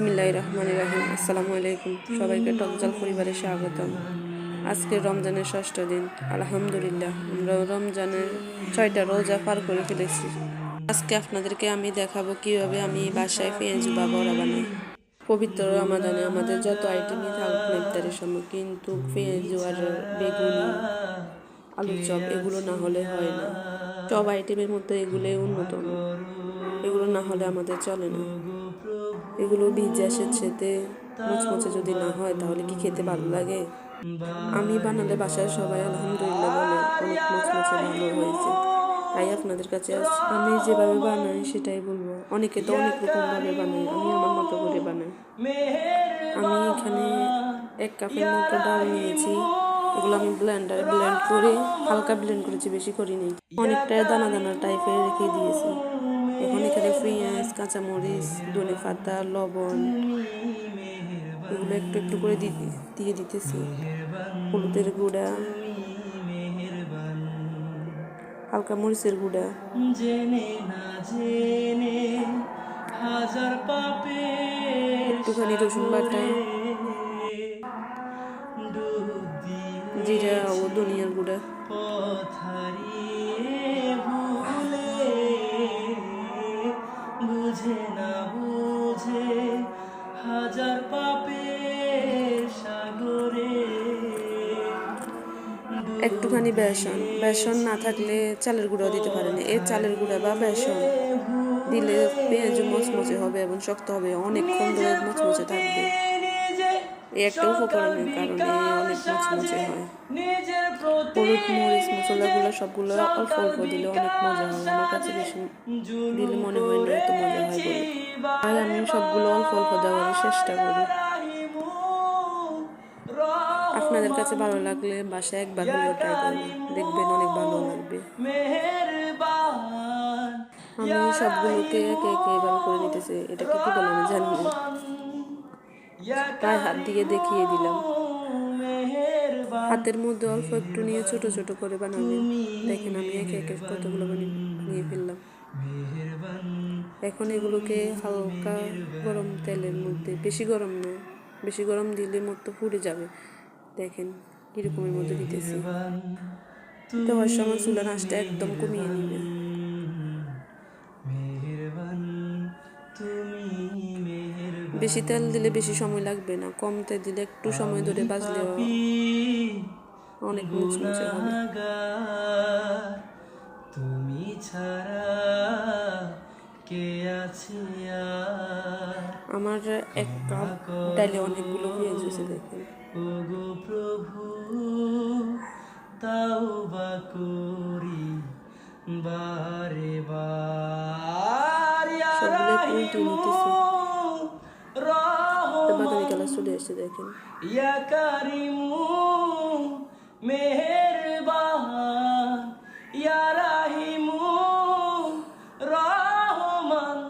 বিসমিল্লাহ রহমান রাহিম। আসসালামু আলাইকুম। সবাইকে টকজাল পরিবারে স্বাগতম। আজকে রমজানের ষষ্ঠ দিন। আলহামদুলিল্লাহ, আমরা রমজানের ছয়টা রোজা পার করে ফেলেছি। আজকে আপনাদেরকে আমি দেখাবো কীভাবে আমি বাসায় পেঁয়াজ বা বড়া বানাই। পবিত্র রমাদানে আমাদের যত আইটেমই থাকুক না সময় কিন্তু পেঁয়াজ আর বেগুনি, আলুর চপ, এগুলো না হলে হয় না। সব আইটেমের মধ্যে এগুলোই অন্যতম। এগুলো না হলে আমাদের চলে না। এগুলো ভিজে সেচেতে মুচমুচে যদি না হয়, তাহলে কি খেতে ভালো লাগে? আমি বানালে বাসায় সবাই আলহামদুলিল্লাহ বলে, অনেক মুচমুচে ভালো হয়েছে। তাই আপনাদের কাছে আমি যেভাবে বানাই সেটাই বলব। অনেকে তো অনেক রকমভাবে বানাই আমি আমার মতো করে বানাই। আমি এখানে এক কাপের মতো ডাল নিয়েছি, এগুলো আমি ব্লেন্ডারে ব্লেন্ড করে, হালকা ব্লেন্ড করেছি, বেশি করিনি। অনেকটা দানা দানা টাইপের রেখে দিয়েছি। এখন এখানে পেঁয়াজ কাঁচামরিচ ধনে পাতা লবণ এগুলো একটু একটু করে দিয়ে দিতেছি। হলুদের গুঁড়া হালকা মরিচের গুঁড়া। একটুখানি রসুন বাটা জিরা ও ধনিয়ার গুঁড়া। হাজার পাপে সাগরে। একটুখানি বেসন। বেসন না থাকলে চালের গুঁড়াও দিতে পারেন। এই চালের গুঁড়া বা বেসন দিলে পেঁয়াজ মচমচে হবে এবং শক্ত হবে। অনেকক্ষণ ধরে মচমচে থাকবে। এই একটা উপকরণের কারণে অনেক মচমচে হয়। হলুদ, মরিচ, মশলাগুলো সবগুলো অল্প অল্প দিলে অনেক মজা হয়। আমার কাছে বেশি দিলে মনে হয় না এত মজা হয় বলে। তাই আমি সবগুলো অল্প অল্প দেওয়ার চেষ্টা করি। আপনাদের কাছে ভালো লাগলে বাসায় একবার হলেও ট্রাই করবেন দেখবেন অনেক ভালো লাগবে। আমি সবগুলোকে একে একে এভাবে করে নিতেছি। এটা কি কি বলে আমি জানি না। প্রায় হাত দিয়ে দেখিয়ে দিলাম। হাতের মধ্যে অল্প একটু নিয়ে ছোট ছোট করে বানাবেন দেখেন আমি একে একে কতগুলো বানিয়ে নিয়ে ফেললাম এখন এগুলোকে হালকা গরম তেলের মধ্যে বেশি গরম না বেশি গরম দিলে মতো পুড়ে যাবে। দেখেন কিরকমের মধ্যে দিতেছি। দেওয়ার সময় চুলার আঁচটা একদম কমিয়ে নিবে। বেশি তেল দিলে বেশি সময় লাগবে না কম তেল দিলে একটু সময় ধরে বাজলেও অনেক মুচমুচে হবে। তুমি ছাড়া কে আছে আমার এক কাপ ডালে অনেকগুলো পেঁয়াজ হয়েছে দেখেন। ওগো প্রভু তাওবা করি বারে বার। সবগুলো উল্টে নিতেছি। কালার চলে এসেছে দেখেন। ইয়া কারিমু মেহেরবান। ইয়া রাহিমু রহমান।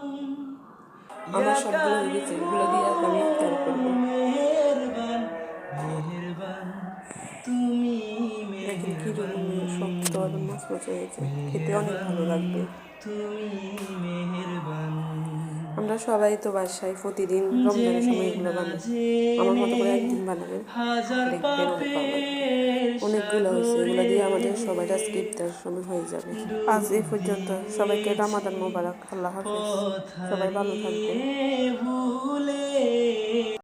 আমার সবগুলো এগুলো দিয়ে আমি ইফতার করব। মেহেরবান। মেহেরবান তুমি দেখেন কি রকমের শক্ত আর মচমচে হয়েছে খেতে অনেক ভালো লাগবে। তুমি মেহেরবান। আমরা সবাই তো বাসায় প্রতিদিন রমজানের সময় এগুলো বানাই। আমার মতো করে একদিন বানাবেন দেখবেন। অনেকগুলো হয়েছে এগুলো দিয়ে আমাদের সবাই আজকে ইফতার সময় হয়ে যাবে। আজ এই পর্যন্ত। সবাইকে রামাদান মোবারক। আল্লাহ হাফিজ। সবাই ভালো থাকবেন। ভুলে